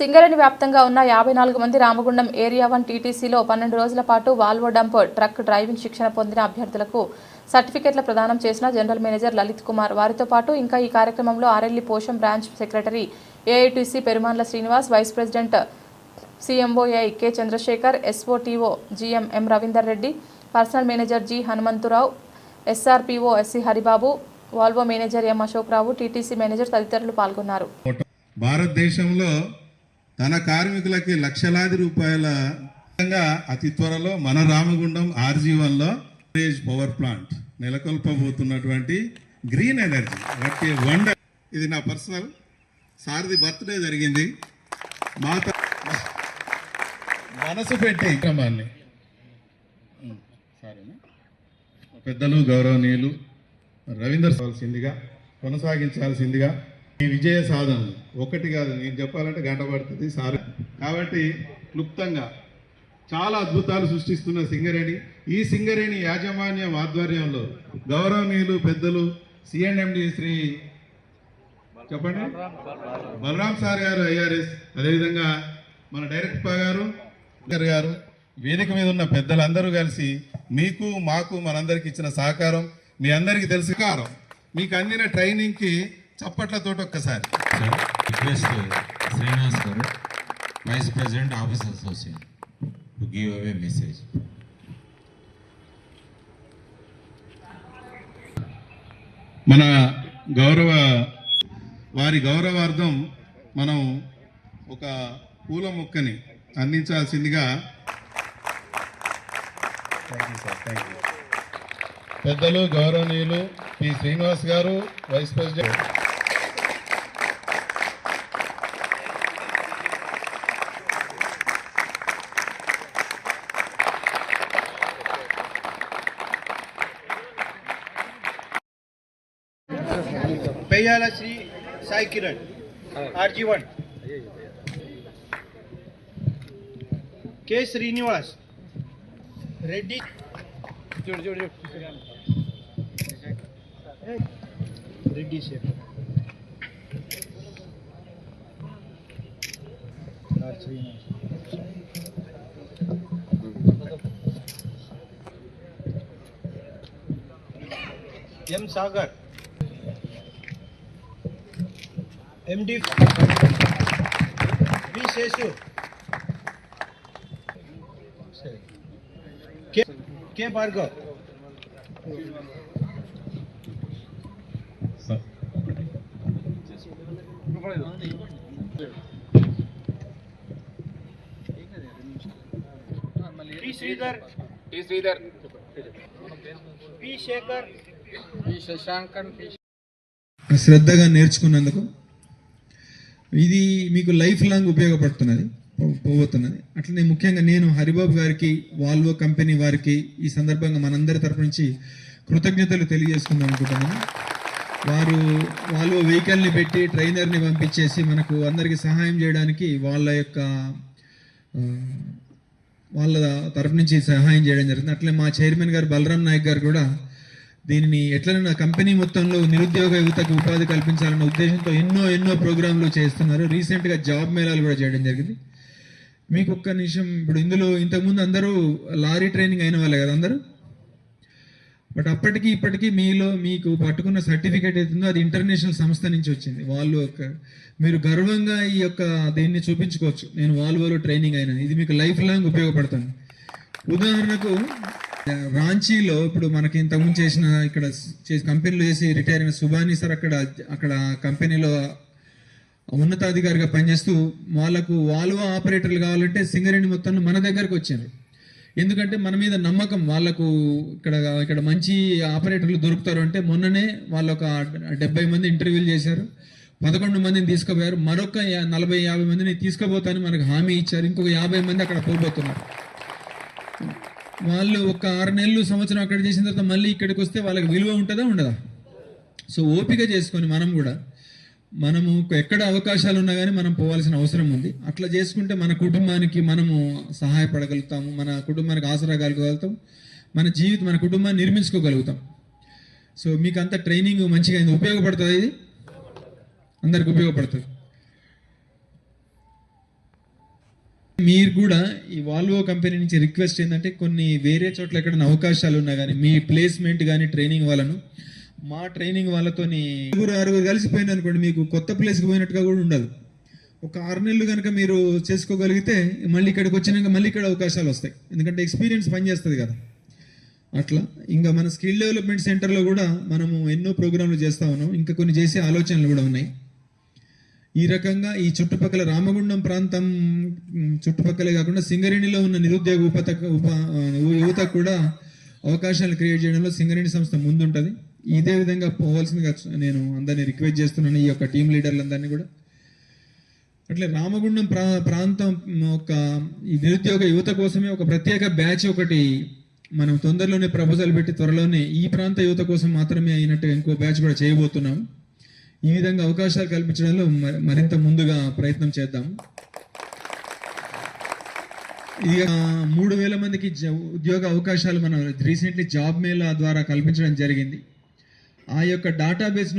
సింగరేణి వ్యాప్తంగా ఉన్న యాభై నాలుగు మంది రామగుండం ఏరియా వన్ టీటీసీలో పన్నెండు రోజుల పాటు వాల్వో డంప్ ట్రక్ డ్రైవింగ్ శిక్షణ పొందిన అభ్యర్థులకు సర్టిఫికెట్ల ప్రదానం చేసిన జనరల్ మేనేజర్ లలిత్ కుమార్. వారితో పాటు ఇంకా ఈ కార్యక్రమంలో ఆర్ఎల్లి Posham branch secretary AITC Perumalla Srinivas vice president CMOA K Chandrashekar SOTO GM M Ravinder Reddy personal manager G Hanumantharao SRPO SC Haribabu Volvo manager M Ashokrao TTC manager తదితరులు పాల్గొన్నారు. భారతదేశంలో తన కార్మికులకి లక్షలాది రూపాయల అతి త్వరలో మన రామగుండం ఆర్జీవన్లో stage power plant నెలకొల్పబోతున్నటువంటి green energy. What a wonder. ఇది నా పర్సనల్. సార్ది బర్త్డే జరిగింది. మా త- మనసు పెట్టి క్రమాన్ని సారీనా? పెద్దలు గౌరవనీయులు రవీందర్ కావాల్సిందిగా కొనసాగించాల్సిందిగా ఈ విజయ సాధనలు ఒకటి కాదు నేను చెప్పాలంటే గంట పడుతుంది సార్. కాబట్టి క్లుప్తంగా చాలా అద్భుతాలు సృష్టిస్తున్న సింగరేణి. ఈ సింగరేణి యాజమాన్యం ఆధ్వర్యంలో గౌరవనీయులు పెద్దలు సిఎన్ఎండి శ్రీ చెప్పండి? బలరాం సార్ గారు ఐఆర్ఎస్ అదేవిధంగా మన డైరెక్టర్ గారు గారు గారు వేదిక మీద ఉన్న పెద్దలందరూ కలిసి మీకు మాకు మనందరికి ఇచ్చిన సహకారం మీ అందరికీ తెలుసు కారం మీకు అందిన ట్రైనింగ్కి చప్పట్లతో ఒక్కసారి. రిక్వెస్ట్ శ్రీనివాస్ గారు vice president office association to give away message. మన గౌరవ వారి గౌరవార్థం మనం ఒక పూల మొక్కని అందించాల్సిందిగా పెద్దలు గౌరవనీయులు పి. శ్రీనివాస్ గారు vice president. Peyyala Sri Sai Kiran RG one. K. Srinivas Reddy. చూడు చూడు చూడు Reddy sir Srinivas M Sagar MD V Seshu K K Bhargav P Sridhar. T Sridhar. P Shekar. P Shashankan P శ్రద్ధగా నేర్చుకున్నందుకు ఇది మీకు life long ఉపయోగపడుతున్నది. పో- పోబోతున్నది అట్లనే ముఖ్యంగా నేను హరిబాబు గారికి వాల్వో కంపెనీ వారికి ఈ సందర్భంగా మనందరి తరపు నుంచి కృతజ్ఞతలు తెలియజేసుకుందాం అనుకుంటున్నాను. వారు వాల్వో వెహికల్ని పెట్టి ట్రైనర్ని పంపించేసి మనకు అందరికీ సహాయం చేయడానికి వాళ్ళ యొక్క వాళ్ళ తరఫు నుంచి సహాయం చేయడం జరిగింది అట్లే మా చైర్మన్ గారు బలరాం నాయక్ గారు కూడా దీనిని ఎట్లనైనా కంపెనీ మొత్తంలో నిరుద్యోగ యువతకు ఉపాధి కల్పించాలన్న ఉద్దేశంతో ఎన్నో ఎన్నో ప్రోగ్రాంలు చేస్తున్నారు. రీసెంట్గా జాబ్ మేళాలు కూడా చేయడం జరిగింది. మీకు ఒక్క నిమిషం ఇప్పుడు ఇందులో ఇంతకుముందు అందరూ లారీ ట్రైనింగ్ అయిన వాళ్ళే కదా అందరూ? బట్ అప్పటికి ఇప్పటికీ మీలో మీకు పట్టుకున్న సర్టిఫికేట్ అవుతుందో అది ఇంటర్నేషనల్ సంస్థ నుంచి వచ్చింది. వాళ్ళు ఒక మీరు గర్వంగా ఈ యొక్క దీన్ని చూపించుకోవచ్చు. నేను వాల్వోలో ట్రైనింగ్ అయినా. ఇది మీకు లైఫ్ లాంగ్ ఉపయోగపడుతుంది. ఉదాహరణకు రాంచీలో ఇప్పుడు మనకి ఇంతకుముందు చేసిన ఇక్కడ చేసి కంపెనీలో చేసి రిటైర్ అయిన సుబాని సార్ అక్కడ అక్కడ కంపెనీలో ఉన్నతాధికారిగా పనిచేస్తూ వాళ్ళకు వాల్వో ఆపరేటర్లు కావాలంటే సింగరేణి మొత్తంలో మన దగ్గరకు వచ్చారు. ఎందుకంటే మన మీద నమ్మకం వాళ్ళకు ఇక్కడ ఇక్కడ మంచి ఆపరేటర్లు దొరుకుతారు అంటే మొన్ననే వాళ్ళు ఒక డెబ్బై మంది ఇంటర్వ్యూలు చేశారు. పదకొండు మందిని తీసుకుపోయారు. మరొక నలభై యాభై మందిని తీసుకుపోతానని మనకు హామీ ఇచ్చారు. ఇంకొక యాభై మంది అక్కడ పోబోతున్నారు. వాళ్ళు ఒక ఆరు నెలలు సంవత్సరం అక్కడ చేసిన తర్వాత మళ్ళీ ఇక్కడికి వస్తే వాళ్ళకి విలువ ఉంటుందా? ఉండదా? సో ఓపిక చేసుకొని మనం కూడా మనము ఎక్కడ అవకాశాలు ఉన్నా కానీ మనం పోవాల్సిన అవసరం ఉంది. అట్లా చేసుకుంటే మన కుటుంబానికి మనము సహాయపడగలుగుతాము మన కుటుంబానికి ఆసరా కలగలుగుతాం మన జీవితం మన కుటుంబాన్ని నిర్మించుకోగలుగుతాం. సో మీకు అంత ట్రైనింగ్ మంచిగా అయింది. ఉపయోగపడుతుంది ఇది? అందరికి ఉపయోగపడుతుంది. మీరు కూడా ఈ వాల్వో కంపెనీ నుంచి రిక్వెస్ట్ ఏంటంటే కొన్ని వేరే చోట్ల ఎక్కడైనా అవకాశాలు ఉన్నా కానీ మీ ప్లేస్మెంట్ కానీ ట్రైనింగ్ వాళ్ళను మా ట్రైనింగ్ వాళ్ళతోని ఆరుగురు ఆరుగురు కలిసిపోయింది అనుకోండి మీకు కొత్త ప్లేస్కి పోయినట్టుగా కూడా ఉండదు. ఒక ఆరు నెలలు కనుక మీరు చేసుకోగలిగితే మళ్ళీ ఇక్కడికి వచ్చినాక మళ్ళీ ఇక్కడ అవకాశాలు వస్తాయి. ఎందుకంటే ఎక్స్పీరియన్స్ పనిచేస్తుంది కదా. అట్లా ఇంకా మన స్కిల్ డెవలప్మెంట్ సెంటర్లో కూడా మనము ఎన్నో ప్రోగ్రాంలు చేస్తా ఉన్నాం. ఇంకా కొన్ని చేసే ఆలోచనలు కూడా ఉన్నాయి. ఈ రకంగా ఈ చుట్టుపక్కల రామగుండం ప్రాంతం చుట్టుపక్కలే కాకుండా సింగరేణిలో ఉన్న నిరుద్యోగ ఉపత ఉప యువతకు కూడా అవకాశాలు క్రియేట్ చేయడంలో సింగరేణి సంస్థ ముందుంటుంది. ఇదే విధంగా పోవాల్సిందిగా నేను అందరినీ రిక్వెస్ట్ చేస్తున్నాను ఈ యొక్క టీం లీడర్లందరినీ కూడా. అట్లే రామగుండం ప్రా ప్రాంతం ఒక ఈ నిరుద్యోగ యువత కోసమే ఒక ప్రత్యేక బ్యాచ్ ఒకటి మనం తొందరలోనే ప్రపోజల్ పెట్టి త్వరలోనే ఈ ప్రాంత యువత కోసం మాత్రమే అయినట్టు ఇంకో బ్యాచ్ కూడా చేయబోతున్నాం. ఈ విధంగా అవకాశాలు కల్పించడంలో మ- మరింత ముందుగా ప్రయత్నం చేద్దాం. ఇక మూడు వేల మందికి జ- ఉద్యోగ అవకాశాలు మనం రీసెంట్లీ జాబ్ మేళ ద్వారా కల్పించడం జరిగింది. ఆ యొక్క డేటాబేస్ను